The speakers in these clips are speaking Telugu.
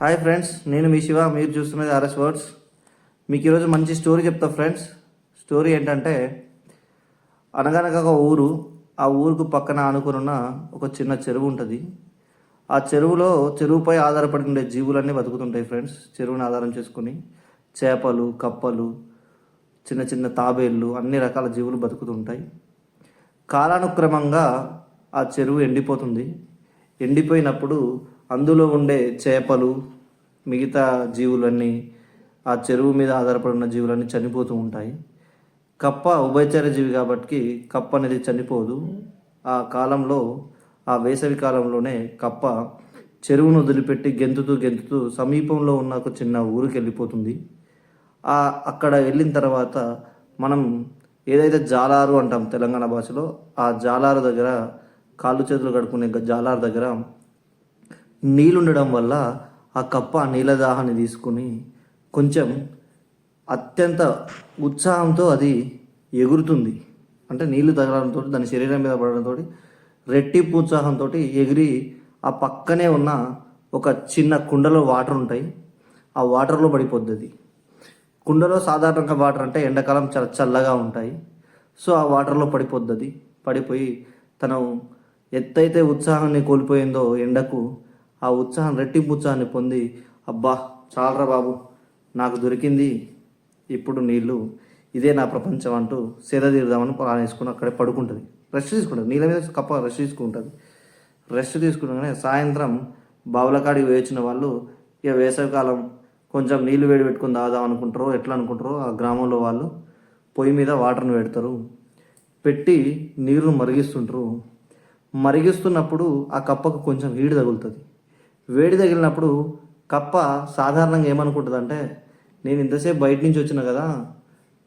హాయ్ ఫ్రెండ్స్ నేను మీ శివ మీరు చూస్తున్నది ఆర్ఎస్ వర్డ్స్. మీకు ఈరోజు మంచి స్టోరీ చెప్తా ఫ్రెండ్స్. స్టోరీ ఏంటంటే అనగనగా ఒక ఊరు ఆ ఊరుకు పక్కన ఆనుకున్న ఒక చిన్న చెరువు ఉంటుంది. ఆ చెరువులో చెరువుపై ఆధారపడి ఉండే జీవులన్నీ బతుకుతుంటాయి ఫ్రెండ్స్ చెరువుని ఆధారం చేసుకుని. చేపలు కప్పలు చిన్న చిన్న తాబేళ్ళు అన్ని రకాల జీవులు బతుకుతుంటాయి. కాలానుక్రమంగా ఆ చెరువు ఎండిపోతుంది. ఎండిపోయినప్పుడు అందులో ఉండే చేపలు మిగతా జీవులన్నీ ఆ చెరువు మీద ఆధారపడి ఉన్న జీవులన్నీ చనిపోతూ ఉంటాయి. కప్ప ఉభయచర జీవి కాబట్టి కప్ప అనేది చనిపోదు. ఆ కాలంలో ఆ వేసవి కాలంలోనే కప్ప చెరువును వదిలిపెట్టి గెంతుతూ గెంతుతూ సమీపంలో ఉన్న ఒక చిన్న ఊరికి వెళ్ళిపోతుంది. ఆ అక్కడ వెళ్ళిన తర్వాత మనం ఏదైతే జాలారు అంటాం తెలంగాణ భాషలో ఆ జాలారు దగ్గర కాళ్ళు చేతులు కడుక్కునే జాలారు దగ్గర నీళ్ళు ఉండడం వల్ల ఆ కప్ప నీళ్ళ దాహాన్ని తీసుకుని కొంచెం అత్యంత ఉత్సాహంతో అది ఎగురుతుంది. అంటే నీళ్ళు తగలడంతో దాని శరీరం మీద పడడంతో రెట్టింపు ఉత్సాహంతో ఎగిరి ఆ పక్కనే ఉన్న ఒక చిన్న కుండలో వాటర్ ఉంటాయి. ఆ వాటర్లో పడిపోద్ది కుండలో సాధారణంగా వాటర్ అంటే ఎండాకాలం చాలా చల్లగా ఉంటాయి. సో ఆ వాటర్లో పడిపోద్ది పడిపోయి తను ఎత్తైతే ఉత్సాహాన్ని కోల్పోయిందో ఎండకు ఆ ఉత్సాహం రెట్టింపు ఉత్సాహాన్ని పొంది అబ్బా చాలరా బాబు నాకు దొరికింది ఇప్పుడు నీళ్ళు ఇదే నా ప్రపంచం అంటూ సేద తీరుదామని ప్లాన్ వేసుకుని అక్కడే పడుకుంటుంది. రెస్ట్ తీసుకుంటుంది. నీళ్ళ మీద కప్ప రెస్ట్ తీసుకుంటుంది. రెస్ట్ తీసుకున్నాగానే సాయంత్రం బావులకాడికి వేచిన వాళ్ళు ఇక వేసవికాలం కొంచెం నీళ్ళు వేడి పెట్టుకుని తాగుదాం అనుకుంటారో ఎట్లా అనుకుంటారో ఆ గ్రామంలో వాళ్ళు పొయ్యి మీద వాటర్ని పెడతారు. పెట్టి నీరును మరిగిస్తుంటారు. మరిగిస్తున్నప్పుడు ఆ కప్పకు కొంచెం వేడి తగులుతుంది. వేడి తగిలినప్పుడు కప్ప సాధారణంగా ఏమనుకుంటుంది అంటే నేను ఇంతసేపు బయట నుంచి వచ్చిన కదా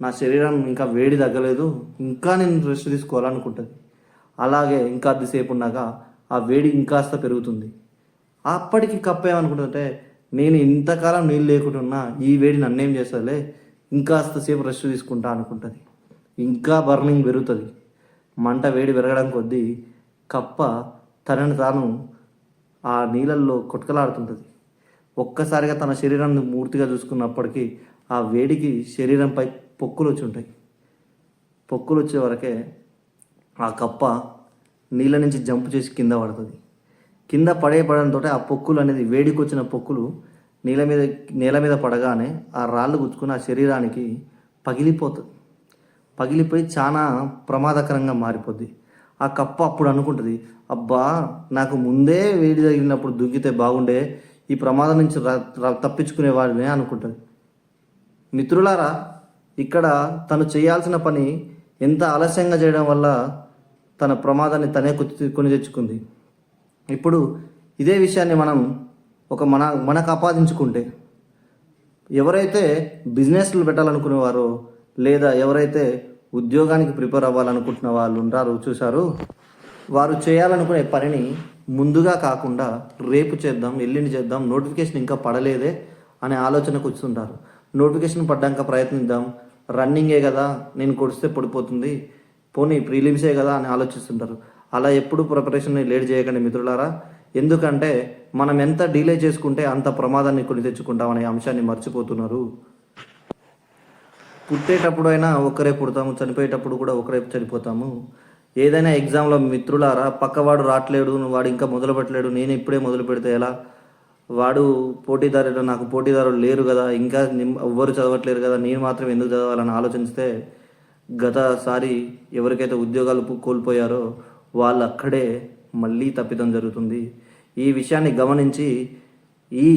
నా శరీరం ఇంకా వేడి తగ్గలేదు ఇంకా నేను రెస్ట్ తీసుకోవాలనుకుంటుంది. అలాగే ఇంకా అద్దిసేపు ఉన్నాక ఆ వేడి ఇంకాస్త పెరుగుతుంది. అప్పటికి కప్ప ఏమనుకుంటుందంటే నేను ఇంతకాలం నీళ్ళు లేకుండా ఈ వేడి నన్నేం చేస్తుందిలే ఇంకాస్త సేపు రెస్ట్ తీసుకుంటా అనుకుంటుంది. ఇంకా బర్నింగ్ పెరుగుతుంది. మంట వేడి పెరగడం కొద్దీ కప్ప తనని తాను ఆ నీళ్ళల్లో కొట్టుకలాడుతుంటుంది ఒక్కసారిగా తన శరీరాన్ని పూర్తిగా చూసుకున్నప్పటికీ ఆ వేడికి శరీరంపై పొక్కులు వచ్చి ఉంటాయి పొక్కులు వచ్చే వరకే ఆ కప్ప నీళ్ళ నుంచి జంప్ చేసి కింద పడుతుంది. కింద పడే పడంతో ఆ పొక్కులు అనేది వేడికి వచ్చిన పొక్కులు నీళ్ళ మీద నేల మీద పడగానే ఆ రాళ్ళు గుచ్చుకుని ఆ శరీరానికి పగిలిపోతుంది పగిలిపోయి చాలా ప్రమాదకరంగా మారిపోద్ది. ఆ కప్ప అప్పుడు అనుకుంటుంది అబ్బా నాకు ముందే వేడి తగిలినప్పుడు దుగ్గితే బాగుండే ఈ ప్రమాదం నుంచి ర- తప్పించుకునేవాడినే అనుకుంటుంది. మిత్రులారా ఇక్కడ తను చేయాల్సిన పని ఎంత ఆలస్యంగా చేయడం వల్ల తన ప్రమాదాన్ని తనే కొని తెచ్చుకుంది. ఇప్పుడు ఇదే విషయాన్ని మనం ఒక మన మనకు ఆపాదించుకుంటే ఎవరైతే బిజినెస్లు పెట్టాలనుకునేవారో లేదా ఎవరైతే ఉద్యోగానికి ప్రిపేర్ అవ్వాలనుకుంటున్న వాళ్ళు ఉంటారు చూశారు? వారు చేయాలనుకునే పనిని ముందుగా కాకుండా రేపు చేద్దాం ఎల్లుండి చేద్దాం నోటిఫికేషన్ ఇంకా పడలేదే అనే ఆలోచనకు వస్తుంటారు. నోటిఫికేషన్ పడ్డాక ప్రయత్నిద్దాం. రన్నింగే కదా నేను కొడిస్తే పడిపోతుంది. పోనీ ప్రీలిమ్సే కదా అని ఆలోచిస్తుంటారు. అలా ఎప్పుడు ప్రిపరేషన్ లేట్ చేయకండి మిత్రులారా. ఎందుకంటే మనం ఎంత డిలే చేసుకుంటే అంత ప్రమాదాన్ని కొని తెచ్చుకుంటాం అనే అంశాన్ని మర్చిపోతున్నారు. పుట్టేటప్పుడు అయినా ఒకరే పుడతాము చనిపోయేటప్పుడు కూడా ఒకరే చనిపోతాము. ఏదైనా ఎగ్జామ్లో మిత్రులారా పక్కవాడు రావట్లేడు వాడు ఇంకా మొదలు పెట్టలేడు నేను ఇప్పుడే మొదలు పెడితే ఎలా? వాడు పోటీదారుడు నాకు పోటీదారులు లేరు కదా ఇంకా ఎవ్వరు చదవట్లేరు కదా నేను మాత్రం ఎందుకు చదవాలని ఆలోచిస్తే గతసారి ఎవరికైతే ఉద్యోగాలు కోల్పోయారో వాళ్ళు అక్కడే మళ్ళీ తప్పిదం జరుగుతుంది. ఈ విషయాన్ని గమనించి ఈ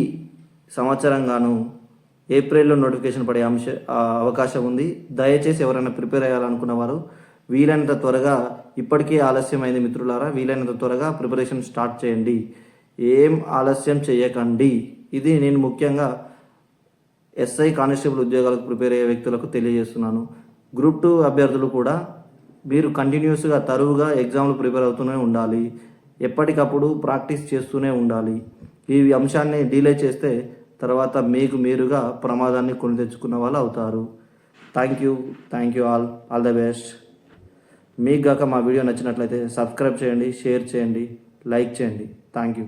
సంవత్సరంగాను ఏప్రిల్లో నోటిఫికేషన్ పడే అంశ అవకాశం ఉంది. దయచేసి ఎవరైనా ప్రిపేర్ అయ్యాలనుకున్న వారు వీలైనంత త్వరగా ఇప్పటికే ఆలస్యమైంది మిత్రులారా వీలైనంత త్వరగా ప్రిపరేషన్ స్టార్ట్ చేయండి. ఏం ఆలస్యం చేయకండి. ఇది నేను ముఖ్యంగా ఎస్ఐ కానిస్టేబుల్ ఉద్యోగాలకు ప్రిపేర్ అయ్యే వ్యక్తులకు తెలియజేస్తున్నాను. గ్రూప్ టూ అభ్యర్థులు కూడా మీరు కంటిన్యూస్గా తరువుగా ఎగ్జామ్లు ప్రిపేర్ అవుతూనే ఉండాలి. ఎప్పటికప్పుడు ప్రాక్టీస్ చేస్తూనే ఉండాలి. ఈ అంశాన్ని డీలే చేస్తే తర్వాత మీకు మీరుగా ప్రమాదాన్ని కొని తెచ్చుకున్న వాళ్ళు అవుతారు. Thank you thank you all all the best మీకు గాక మా వీడియో నచ్చినట్లయితే సబ్స్క్రైబ్ చేయండి షేర్ చేయండి లైక్ చేయండి. Thank you